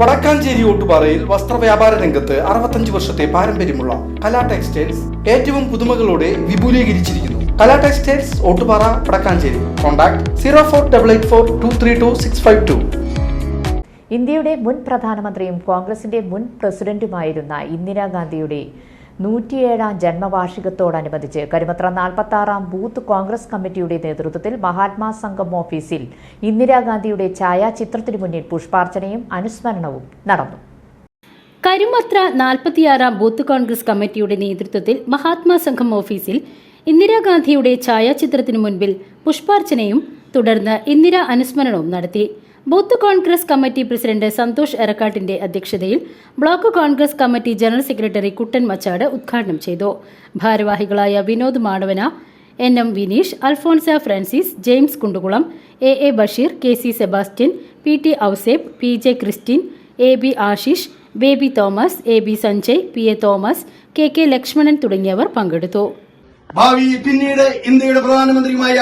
വടക്കാഞ്ചേരി ഓട്ടുപാറയിൽ വസ്ത്രവ്യാപാര രംഗത്ത് അറുപത്തഞ്ച് വർഷത്തെ പാരമ്പര്യമുള്ള കലാ ടെക്സ്റ്റൈൽസ് ഏറ്റവും പുതുമകളോടെ വിപുലീകരിച്ചിരിക്കുന്നു. Kala textiles Ottupara Vadakkanchery. Contact zero four double eight four two three two six five two. ഇന്ത്യയുടെ മുൻ പ്രധാനമന്ത്രിയും കോൺഗ്രസിന്റെ മുൻ പ്രസിഡന്റുമായിരുന്ന ഇന്ദിരാഗാന്ധിയുടെ നൂറ്റിയേഴാം ജന്മവാർഷികത്തോടനുബന്ധിച്ച് കരുമത്ര നാൽപ്പത്തി ആറാം ബൂത്ത് കോൺഗ്രസ് കമ്മിറ്റിയുടെ നേതൃത്വത്തിൽ മഹാത്മാ സംഘം ഓഫീസിൽ ഇന്ദിരാഗാന്ധിയുടെ ഛായാചിത്രത്തിനു മുന്നിൽ പുഷ്പാർച്ചനയും അനുസ്മരണവും നടന്നു. കരുമത്ര നാൽപ്പത്തിയാറാം ബൂത്ത് കോൺഗ്രസ് കമ്മിറ്റിയുടെ നേതൃത്വത്തിൽ മഹാത്മാ സംഘം ഓഫീസിൽ ഇന്ദിരാഗാന്ധിയുടെ ഛായാചിത്രത്തിനു മുൻപിൽ പുഷ്പാർച്ചനയും തുടർന്ന് ഇന്ദിര അനുസ്മരണവും നടത്തി. Booth Congress committee president Santhosh എറക്കാട്ടിന്റെ അധ്യക്ഷതയിൽ block Congress committee general secretary Kuttan Machad ഉദ്ഘാടനം ചെയ്തു. ഭാരവാഹികളായ Vinod Madavana N M Vineesh Alphonsa Francis James Kundukulam A A Basheer K C Sebastian P T Ouseph P J Christin A B Ashish Baby Thomas A B Sanjay P A Thomas K K Lakshmanan തുടങ്ങിയവർ പങ്കെടുത്തു. ഭാവി പിന്നീട് ഇന്ത്യയുടെ പ്രധാനമന്ത്രിയുമായ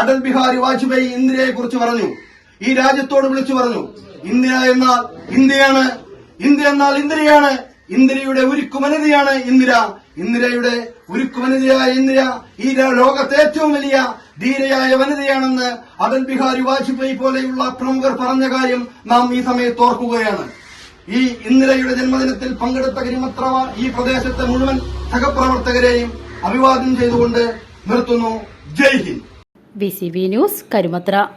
അടൽ ബിഹാരി വാജ്പേയി ഇന്ദിരയെ കുറിച്ച് പറഞ്ഞു. ഈ രാജ്യത്തോട് വിളിച്ചു പറഞ്ഞു ഇന്ത്യ എന്നാൽ ഇന്ത്യയാണ് ഇന്ത്യ എന്നാൽ ഇന്ദിരയാണ് ഇന്ദിരയുടെ ഉരുക്കുമനിതയാണ് ഇന്ദിര ഇന്ദിരയുടെ ഉരുക്കുമനിതയായ ഇന്ദിര ഈ ലോകത്തെ ഏറ്റവും വലിയ ധീരയായ വനിതയാണെന്ന് അടൽ ബിഹാരി വാജ്പേയി പോലെയുള്ള പ്രമുഖർ പറഞ്ഞ കാര്യം നാം ഈ സമയത്ത് ഓർക്കുകയാണ്. ഈ ഇന്ദിരയുടെ ജന്മദിനത്തിൽ പങ്കെടുത്ത കരിമത്ര ഈ പ്രദേശത്തെ മുഴുവൻ സഹപ്രവർത്തകരെയും അഭിവാദ്യം ചെയ്തുകൊണ്ട് നിർത്തുന്നു. Jai Hind. B news Karumathra.